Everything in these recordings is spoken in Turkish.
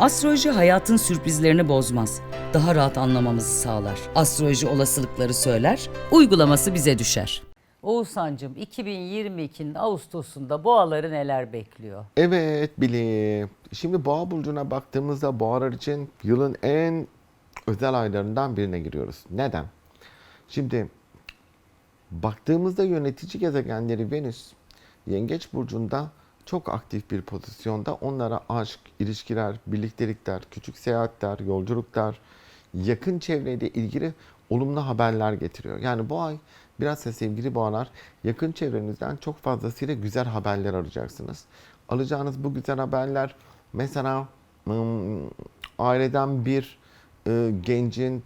Astroloji hayatın sürprizlerini bozmaz. Daha rahat anlamamızı sağlar. Astroloji olasılıkları söyler, uygulaması bize düşer. Oğuzhan'cığım 2022'nin Ağustos'unda boğaları neler bekliyor? Evet bilim. Şimdi boğa burcuna baktığımızda boğalar için yılın en özel aylarından birine giriyoruz. Neden? Şimdi baktığımızda yönetici gezegenleri Venüs Yengeç burcunda çok aktif bir pozisyonda. Onlara aşk, ilişkiler, birliktelikler, küçük seyahatler, yolculuklar, yakın çevreyle ilgili olumlu haberler getiriyor. Yani bu ay biraz da sevgili boğalar yakın çevrenizden çok fazlasıyla güzel haberler arayacaksınız. Alacağınız bu güzel haberler mesela aileden bir e, gencin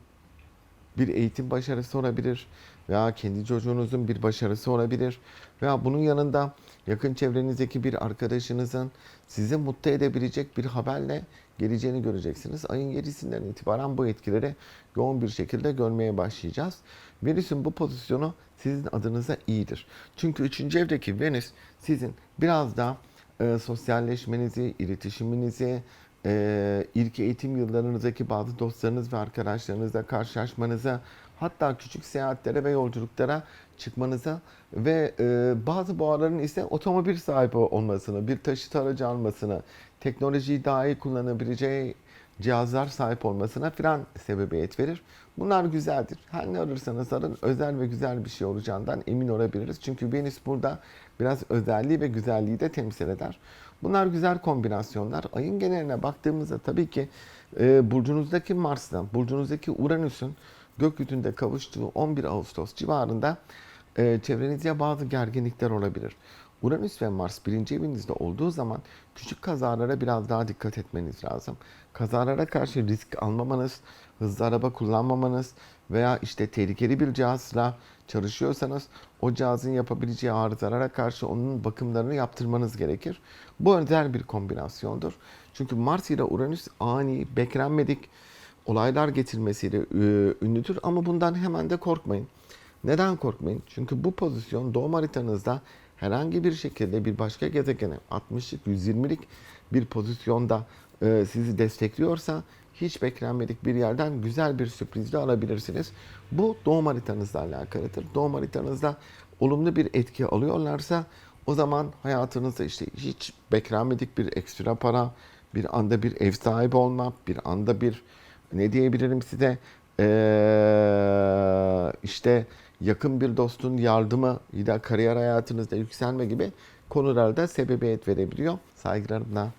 bir eğitim başarısı olabilir veya kendi çocuğunuzun bir başarısı olabilir veya bunun yanında yakın çevrenizdeki bir arkadaşınızın sizi mutlu edebilecek bir haberle geleceğini göreceksiniz. Ayın 7'sinden itibaren bu etkileri yoğun bir şekilde görmeye başlayacağız. Venüs'ün bu pozisyonu sizin adınıza iyidir. Çünkü 3. evdeki Venüs sizin biraz daha e, sosyalleşmenizi, iletişiminizi, e, ilk eğitim yıllarınızdaki bazı dostlarınız ve arkadaşlarınızla karşılaşmanıza, hatta küçük seyahatlere ve yolculuklara çıkmanıza ve e, bazı boğaların ise otomobil sahibi olmasını, bir taşıt aracı almasını, teknolojiyi daha iyi kullanabileceği cihazlar sahip olmasına filan sebebiyet verir. Bunlar güzeldir. Her ne alırsanız alın özel ve güzel bir şey olacağından emin olabiliriz. Çünkü Venüs burada biraz özelliği ve güzelliği de temsil eder. Bunlar güzel kombinasyonlar. Ayın geneline baktığımızda tabii ki e, burcunuzdaki Mars'la, burcunuzdaki Uranüs'ün gökyüzünde kavuştuğu 11 Ağustos civarında e, çevrenizde bazı gerginlikler olabilir. Uranüs ve Mars birinci evinizde olduğu zaman küçük kazalara biraz daha dikkat etmeniz lazım. Kazalara karşı risk almamanız, hızlı araba kullanmamanız veya işte tehlikeli bir cihazla çalışıyorsanız o cihazın yapabileceği arızalara karşı onun bakımlarını yaptırmanız gerekir. Bu özel bir kombinasyondur. Çünkü Mars ile Uranüs ani, beklenmedik olaylar getirmesiyle e, ünlüdür ama bundan hemen de korkmayın. Neden korkmayın? Çünkü bu pozisyon doğum haritanızda herhangi bir şekilde bir başka gezegene 60'lık 120'lik bir pozisyonda e, sizi destekliyorsa hiç beklenmedik bir yerden güzel bir sürprizle alabilirsiniz. Bu doğum haritanızla alakalıdır. Doğum haritanızda olumlu bir etki alıyorlarsa o zaman hayatınızda işte hiç beklenmedik bir ekstra para, bir anda bir ev sahibi olma, bir anda bir ne diyebilirim size ee, işte yakın bir dostun yardımı ya da kariyer hayatınızda yükselme gibi konularda sebebiyet verebiliyor. Saygılarımla